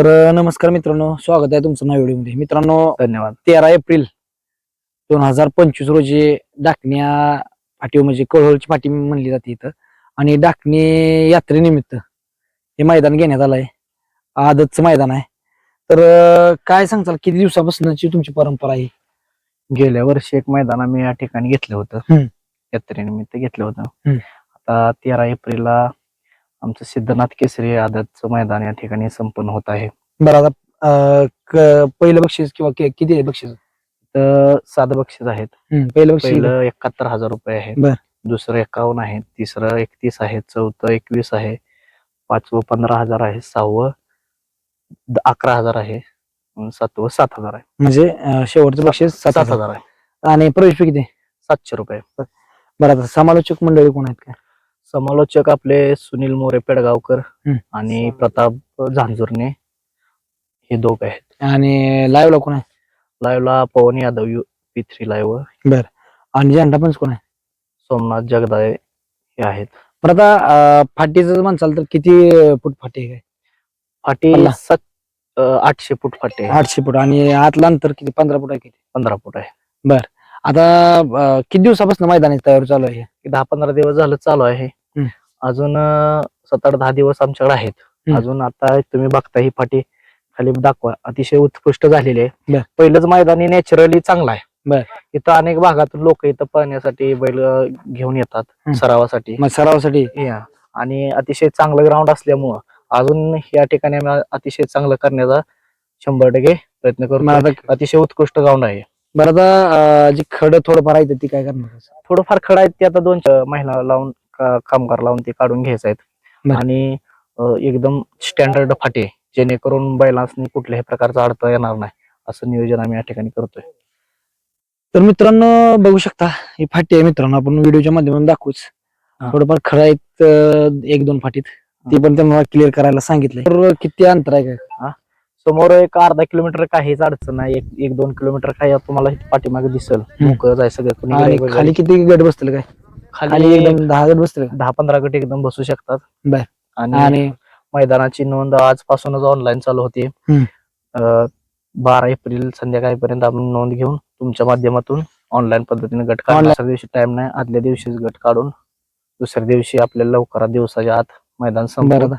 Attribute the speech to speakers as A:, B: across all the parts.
A: तर नमस्कार मित्रांनो स्वागत आहे तुमचं नव्या व्हिडिओमध्ये. मित्रांनो
B: धन्यवाद.
A: तेरा एप्रिल दोन हजार पंचवीस रोजी डाकण्या फाटी म्हणजे कळहोळची फाटी म्हणली जाते इथं. आणि डाकणी यात्रेनिमित्त हे मैदान घेण्यात आलंय. आदतचं मैदान आहे. तर काय सांगताल किती दिवसापासूनची तुमची परंपरा आहे?
B: गेल्या वर्षी एक मैदान आम्ही या ठिकाणी घेतलं होतं. यात्रेनिमित्त घेतलं होतं. आता तेरा एप्रिलला आमचं सिद्धनाथ केसरी आदतचं मैदान या ठिकाणी संपन्न होत आहे.
A: बरं आता अं, क- पहिलं बक्षीस किंवा कि- किती आहे बक्षीस?
B: तर सात बक्षीस आहेत.
A: हम्म, पहिलं बक्षीस
B: पहिलं एकाहत्तर हजार रुपये आहे.
A: बर.
B: दुसरं एकावन्न आहे. तिसरं एकतीस आहे. चौथं एकवीस आहे. पाचवं पंधरा हजार आहे. सहावं द- अकरा हजार आहे. सातवं सात हजार आहे.
A: म्हणजे अं, शेवटचं बक्षीस सात
B: सात
A: हजार.
B: हजार आहे.
A: आणि प्रवेश fee किती? आहे?
B: सातशे रुपये.
A: बरं आता समालोचक मंडळी कोण आहेत काय?
B: समालोचक आपले सुनील मोरे पेडगावकर. आणि प्रताप झांजुर्णे हे दोघ आहेत.
A: आणि लाईव्हला कोण आहे?
B: लाईव्हला Pawan Yadav U P three live
A: आणि झेंडा पंच कोण आहे?
B: सोमनाथ जगदाळे हे आहेत.
A: बरं आता फाटीचं म्हणसाल तर किती फूट फाटी आहे?
B: फाटी. सात आठशे फूट फाटी आहे.
A: आठशे फूट. आणि आतलं अंतर किती? पंधरा फूट आहे किती?
B: पंधरा फूट आहे.
A: आता अं, किती दिवसापासून मैदानाची तयारी चालू आहे?
B: दहा पंधरा दिवस झालं चालू आहे. अजून सात आठ दहा दिवस आमच्याकडे आहेत. अजून आता तुम्ही बघता ही फाटी खाली दाखवा. अतिशय उत्कृष्ट झालेली. आहे. पहिलंच मैदानी नॅचरली चांगला. आहे. इथं अनेक भागातून लोक इथं पळण्यासाठी बैल घेऊन येतात. सरावासाठी.
A: सरावासाठी?
B: आणि अतिशय चांगलं ग्राउंड असल्यामुळं अजून या ठिकाणी आम्ही अतिशय चांगलं करण्याचा शंभर टक्के प्रयत्न
A: आता
B: अतिशय उत्कृष्ट ग्राउंड आहे.
A: बरं आता जी खड थोडंफार आहे ती काय करणार?
B: थोडंफार खडा आहेत ते आता दोन चार महिला लावून कामगार लावून ते काढून घ्यायचे आहेत. आणि एकदम स्टँडर्ड फाटे जेणेकरून बैलांनी कुठल्याही प्रकारचा अडथळा येणार नाही असं नियोजन आम्ही या ठिकाणी करतोय.
A: तर मित्रांनो बघू शकता ही फाटी आहे मित्रांनो आपण व्हिडिओच्या माध्यमातून दाखवूच. थोडंफार खडा आहेत एक दोन फाटीत. ती पण त्यांना क्लिअर करायला सांगितलंय. तर किती अंतर आहे काय?
B: समोर एक अर्धा किलोमीटर काहीच अडचण नाही एक एक दोन किलोमीटर काही तुम्हाला पाठीमागे दिसल. मोकळं जाय सगळं
A: खाली किती गट बसतील काय? खाली एकदम दहा गट बसतील का?
B: दहा पंधरा गट एकदम बसू शकतात
A: बर.
B: आणि
A: आणि
B: मैदानाची नोंद आजपासूनच ऑनलाईन चालू होती
A: हम्म.
B: बारा एप्रिल संध्याकाळपर्यंत आपण नोंद घेऊन तुमच्या माध्यमातून ऑनलाईन पद्धतीने गट काढून
A: Online.
B: दुसऱ्या दिवशी टाइम नाही आदल्या दिवशीच गट काढून दुसऱ्या दिवशी आपल्याला लवकरात दिवसाच्या आत मैदान संपलं.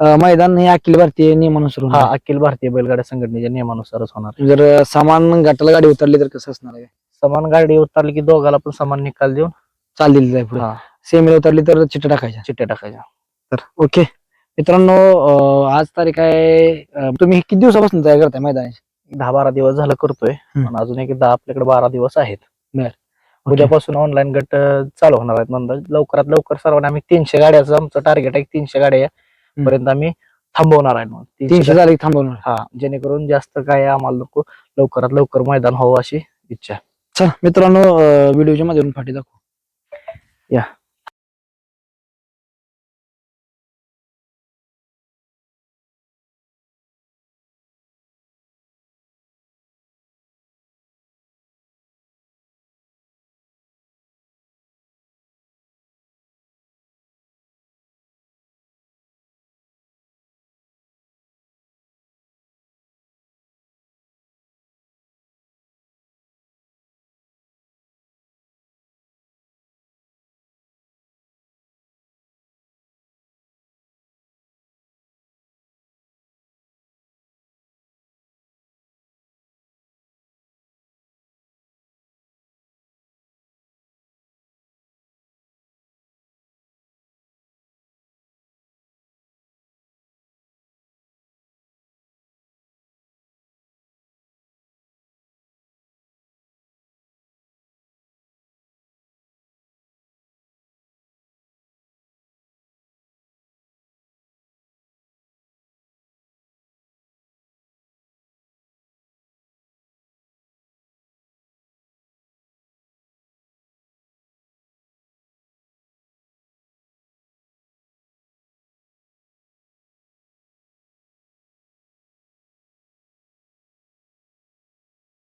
A: अं, मैदान हे अखिल भारतीय नियमानुसार
B: हा
A: होणार.
B: अखिल भारतीय बैलगाड्या संघटनेच्या नियमानुसारच होणार
A: जर अं, सामान गटाला गाडी उतरली तर कसं असणार आहे
B: समान गाडी उतरली की दोघाला पण समान निकाल देऊन
A: चाल दिली जाईल पुढे.
B: हा,
A: सेमीला उतरली तर चिट्ट्या टाकायच्या.
B: चिठ्ठ्या टाकायच्या.
A: तर ओके मित्रांनो अं, आज तारीख आहे अं, तुम्ही किती दिवसापासून तयार करताय मैदानाची?
B: दहा बारा दिवस झालं करतोय
A: हम्म.
B: आणि अजून एक दहा आपल्याकडे बारा दिवस आहेत.
A: बर.
B: उद्यापासून ऑनलाईन गट अं, चालू होणार आहेत. म्हणजे लवकरात लवकर सर्वांना आम्ही तीनशे गाड्याचं आमचं टार्गेट आहे तीनशे गाड्या पर्यंत आम्ही थांबवणार आहे मग.
A: तीनशे झाले की थांबवणार.
B: हा जेणेकरून जास्त काय आम्हाला नको लवकरात लवकर मैदान व्हावं अशी इच्छा आहे.
A: चला मित्रांनो व्हिडिओच्या माध्यमातून फाटी दाखवू. Yeah.